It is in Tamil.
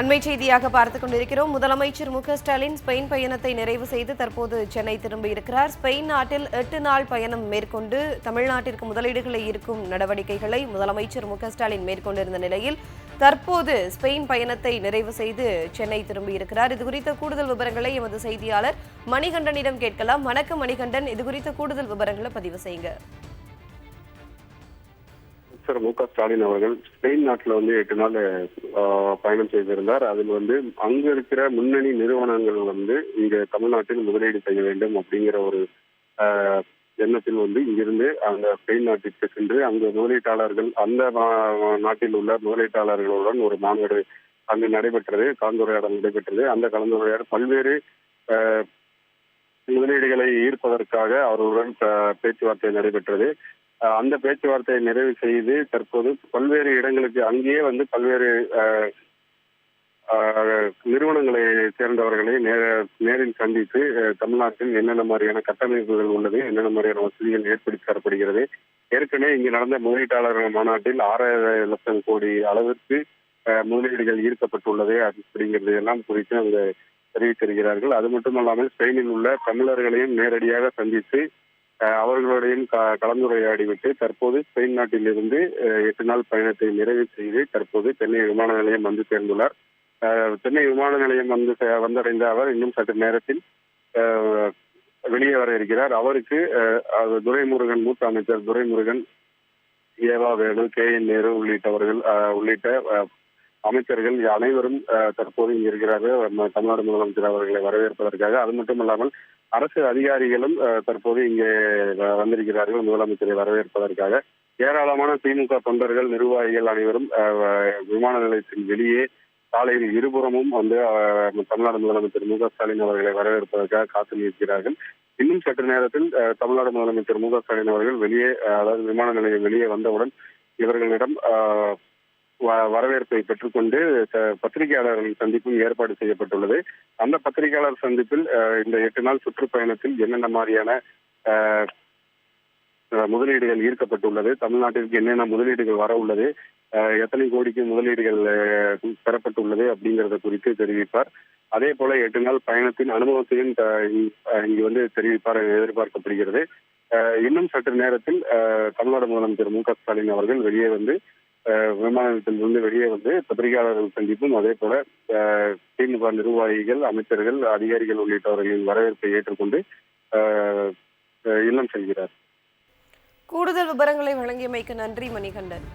அண்மை செய்தியாக பார்த்துக் கொண்டிருக்கிறோம். முதலமைச்சர் மு ஸ்டாலின் ஸ்பெயின் பயணத்தை நிறைவு செய்து தற்போது சென்னை திரும்பியிருக்கிறார் ஸ்பெயின் நாட்டில் எட்டு நாள் பயணம் மேற்கொண்டு தமிழ்நாட்டிற்கு முதலீடுகளை ஈர்க்கும் நடவடிக்கைகளை முதலமைச்சர் மு ஸ்டாலின் மேற்கொண்டிருந்த நிலையில் தற்போது ஸ்பெயின் பயணத்தை நிறைவு செய்து சென்னை திரும்பியிருக்கிறார் இது குறித்த கூடுதல் விவரங்களை எமது செய்தியாளர் மணிகண்டனிடம் கேட்கலாம். வணக்கம் மணிகண்டன். இது குறித்த கூடுதல் விவரங்களை பதிவு செய்யுங்க. அமைச்சர் மு க ஸ்டாலின் அவர்கள் ஸ்பெயின் நாட்டில் வந்து எட்டு நாள் ஆஹ், பயணம் செய்திருந்தார். அதில் வந்து அங்கு இருக்கிற முன்னணி நிறுவனங்கள் வந்து இங்க தமிழ்நாட்டில் முதலீடு செய்ய வேண்டும் அப்படிங்கிற ஒரு ஆஹ், எண்ணத்தில் வந்து இங்கிருந்து அந்த ஸ்பெயின் நாட்டிற்கு சென்று அங்கு முதலீட்டாளர்கள் அந்த நாட்டில் உள்ள முதலீட்டாளர்களுடன் ஒரு மாநாடு அங்கு நடைபெற்றது கலந்துரையாடல் நடைபெற்றது. அந்த கலந்துரையாடல் பல்வேறு ஆஹ், முதலீடுகளை ஈர்ப்பதற்காக அவர்களுடன் பேச்சுவார்த்தை நடைபெற்றது. அந்த பேச்சுவார்த்தையை நிறைவு செய்து தற்போது பல்வேறு இடங்களுக்கு அங்கேயே வந்து பல்வேறு நிறுவனங்களை சேர்ந்தவர்களை நேர- நேரில் சந்தித்து தமிழ்நாட்டில் என்னென்ன மாதிரியான கட்டமைப்புகள் உள்ளது என்னென்ன மாதிரியான வசதிகள் ஏற்படுத்தி தரப்படுகிறது. ஏற்கனவே இங்கு நடந்த முதலீட்டாளர்கள் மாநாட்டில் ஆறாயிரம் லட்சம் கோடி அளவிற்கு முதலீடுகள் ஈர்க்கப்பட்டுள்ளது அப்படிங்கிறது எல்லாம் குறித்து அங்கு தெரிவித்திருக்கிறார்கள். அது மட்டுமல்லாமல் ஸ்பெயினில் உள்ள தமிழர்களையும் நேரடியாக சந்தித்து அஹ் அவர்களுடையும் க- கலந்துரையாடிவிட்டு தற்போது ஸ்பெயின் நாட்டிலிருந்து எட்டு நாள் பயணத்தை நிறைவு செய்து தற்போது சென்னை விமான நிலையம் வந்து சேர்ந்துள்ளார். சென்னை விமான நிலையம் வந்து வந்தடைந்த அவர் இன்னும் சற்று நேரத்தில் வெளியே வர இருக்கிறார். அவருக்கு அஹ், துரைமுருகன் மூத்த அமைச்சர் Duraimurugan E V Velu K N Nehru உள்ளிட்டவர்கள் அஹ், உள்ளிட்ட அமைச்சர்கள் அனைவரும் அஹ், தற்போது இங்கு இருக்கிறார்கள். தமிழ்நாடு முதலமைச்சர் அவர்களை வரவேற்பதற்காக. அது மட்டுமல்லாமல் அரசு அதிகாரிகளும் தற்போது இங்கே வ- வந்திருக்கிறார்கள் முதலமைச்சரை வரவேற்பதற்காக. ஏராளமான திமுக தொண்டர்கள் நிர்வாகிகள் அனைவரும் விமான நிலையத்தின் வெளியே சாலையில் இருபுறமும் வந்து தமிழ்நாடு முதலமைச்சர் மு க ஸ்டாலின் அவர்களை வரவேற்பதற்காக காத்து நிற்கிறார்கள். இன்னும் சற்று நேரத்தில் தமிழ்நாடு முதலமைச்சர் மு க ஸ்டாலின் அவர்கள் வெளியே அதாவது விமான நிலையம் வெளியே வந்தவுடன் இவர்களிடம் வரவேற்பை பெற்றுக்கொண்டு பத்திரிகையாளர்கள் சந்திப்பும் ஏற்பாடு செய்யப்பட்டுள்ளது. அந்த பத்திரிகையாளர் சந்திப்பில் இந்த எட்டு நாள் சுற்றுப்பயணத்தில் என்னென்ன மாதிரியான அஹ், அஹ், முதலீடுகள் ஈர்க்கப்பட்டுள்ளது தமிழ்நாட்டிற்கு என்னென்ன முதலீடுகள் வர உள்ளது அஹ், எத்தனை கோடிக்கு முதலீடுகள் பெறப்பட்டுள்ளது அப்படிங்கறத குறித்து தெரிவிப்பார். அதே போல எட்டு நாள் பயணத்தின் அனுபவத்தையும் அஹ், இங்கு வந்து தெரிவிப்பார் எதிர்பார்க்கப்படுகிறது. அஹ், இன்னும் சற்று நேரத்தில் அஹ், தமிழ்நாடு முதலமைச்சர் மு க ஸ்டாலின் அவர்கள் வெளியே வந்து விமான நிலையத்திலிருந்து வெளியே வந்து பத்திரிகையாளர்கள் சந்திப்பும் அதே போல அஹ், திமுக நிர்வாகிகள் அமைச்சர்கள் அதிகாரிகள் உள்ளிட்டவர்களின் வரவேற்பை ஏற்றுக்கொண்டு அஹ், அஹ், இல்லம் செல்கிறார். கூடுதல் விவரங்களை வழங்கியமைக்கு நன்றி மணிகண்டன்.